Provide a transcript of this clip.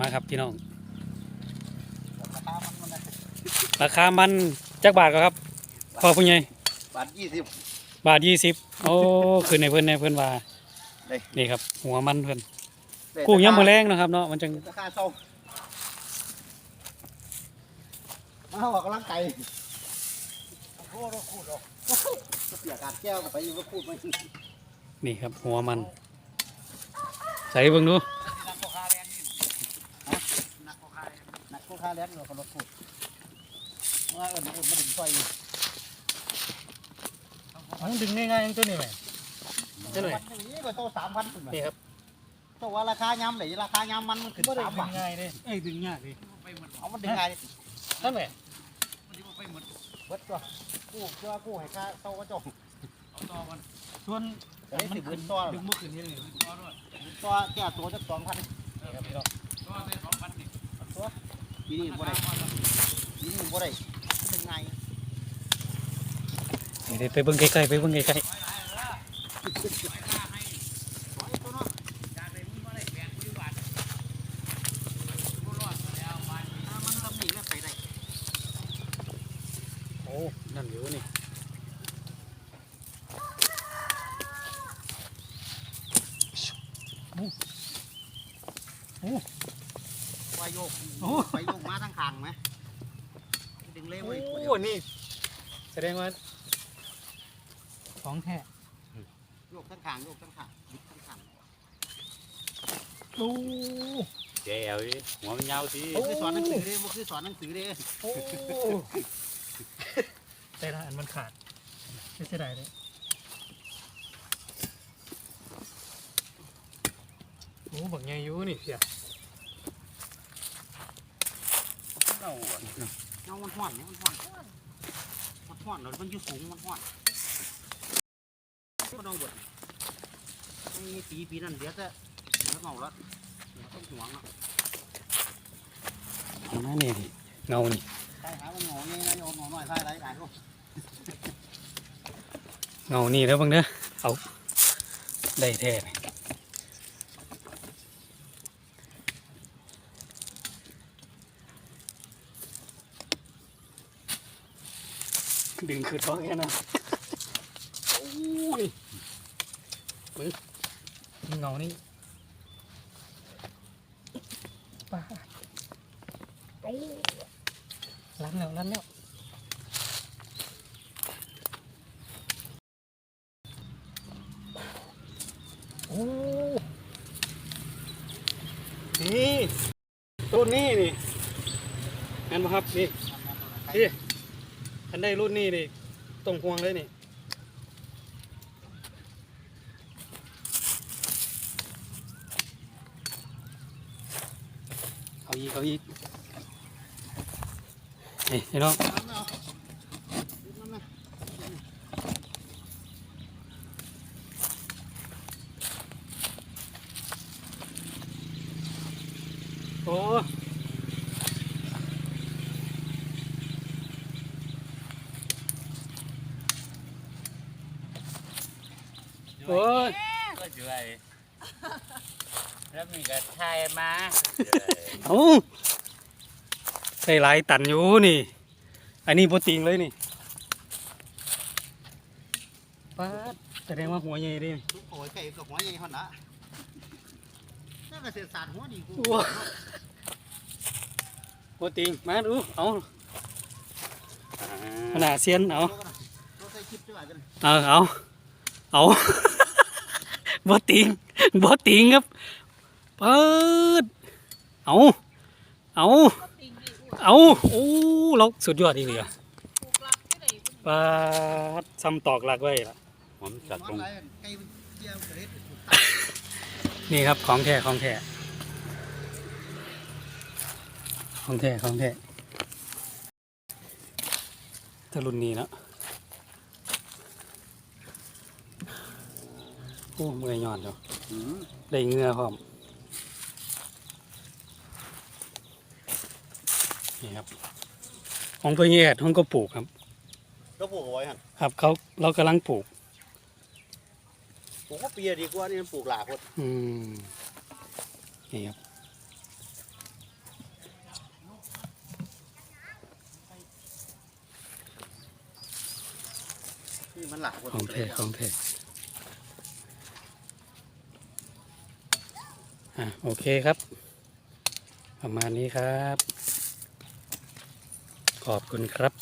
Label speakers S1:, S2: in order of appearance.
S1: มาครับพี่น้อง
S2: ราคามันมันนะ
S1: ราคามันจักบาทก็ครับ พอผู้ใหญ่
S2: บาทยี่สิบบา
S1: ทยี่สิบโอ้คืนในเพิ่นในเพิ่นว่า
S2: ได้
S1: นี่ครับ หัวมันเพิ่น
S2: ได้
S1: กู้ยามมื้อแรงนะครับเนาะมันจัง
S2: ราคาเศร้ามาออกกำลังกายโอ้โหเราขูดออกเปียกาดแก้วกับไปอยู่ก็ขูดไม่
S1: นี่ครับหัวมัน ใส่เบิ่งดู
S2: นักโคคาแรงนี่นักโคคาแรงนักโคคาแรงเราก็รถขูดว่าเออมันมาดึงไฟ
S1: มันดึงง่ายๆตัวนี้แหมเท่าไหร่
S2: วันนี้ก็โตสามพันขึ้นมา
S1: นี่ครับ
S2: โตว่าราคายำไหนราคายำมันมันขึ้นสามบาท
S1: ง่ายเด้เอ้ยดึงยากดิ
S2: เอามันดึงไง
S1: เท่าไหร่
S2: เบิดตัวกู้เจ้ากู้ให้ค่าโตก็จบ
S1: ส่วน
S2: เฮ้ยสิบเบิดตัว
S1: ดึงบ่ขึ้นนี่เลย
S2: ตัวแก่ตัวจะสองพัน
S1: นี่ครับพี่น้อง
S2: ตัว ปีนี้บ่ได้ปีนี้บ่ได้เป็นไง
S1: นี่เดี๋ยวไปเบิ่งใกล้ๆไปเบิ่งใกล้
S2: มันทำนี่แล้วไปได้
S1: ๆโอ้นั่นอยู่นี่
S2: วายโยกไปโยกมาทั้งคางไหมดึงเล่
S1: โอ้
S2: ไว้
S1: โหนี่ แสดงว่าของแท้
S2: โยกทั้งคางโยกทั้งคางบิดทั้งคาง
S1: โอ้
S3: แกเอาดิหัวมันยาวสิ
S2: บ่คือสอนหนังสือเด้บ่คือสอนหนังสือเด้
S1: โอ้แต่ละอันมันขาดไม่ใช่ได้เลยโอ้บักใหญ่อยู่นี่เสีย
S3: เอาอะ
S2: เงามันห้อนเนี่ยมันห้อนมันห้อนเรามันอยู่สูงมันห้อนก็ต้องเบิดไอ้ปีปีนั้นเดี๋ยวจะเดี๋ยวเงาแล้วเดี๋ยวต้องหวงเนาะ
S1: เอามานี่ดิเงานี่
S2: ใช่หาว่าเงาเนี่นะโยมเงาหน่อยใช่ไรหลายคน
S1: เงานี่แล้วบังเด้อเอาได้แท้นี่ ดึงคือท้องแค่นั้นโอ้ยมึงนี่เงานี่ป้าโอ้ลันแล้วลันแล้วโอ้นี่ต้นนี้นี่งั้นบ่ครับนี่นี่ อันได้รุ่นนี้นี่ต้องห่วงเลยนี่เอาอีกเอาอีกนี่พี่น้องโอ้ โอ้ย
S3: ก็ช่วยแล้วมีกระชายมา
S1: เอาใส่หลายตันอยู่นี่ อันนี้โปรตีนเลยนี่ป้าดแสดงว่าหัวใหญ่เดิ
S2: โอ้ยไก่กับหัวใหญ่คนละนั่นก็เสียสารหัวดีกู
S1: ว้าโปรตีนมาดูเอาขนาดเซียนเอา
S2: เราใส่คลิปด้วยกัน
S1: เอาเอาเอา บอติงบอติงครับเปิดเอาเอาเอาโอ้เราสุดยอดอีกเลยอะปลาดซ้ำตอกหลักไว้ละ
S3: หอมสักลง
S2: ไก่เจียวกระเด็ด
S1: นี่ครับของแท้ของแท้ของแท้ของแท้ถ้ารุ่นนี้เนาะ อ้เมื่อยย่อนเดี๋
S2: ยว
S1: ได้เงือพอมนี่ครับ ของเพียกของก็ปลูกครับ
S2: ก็ปลูกอาไว้ฮะ
S1: ครับเขาเรากำลังปลูก
S2: ผมก็เปียดีกว่านี่มันปลูกหลากคน
S1: อืมนี่ครับ
S2: นี่มันหลากคน
S1: ของแท้ของแท้ อะโอเคครับ ประมาณนี้ครับ ขอบคุณครับ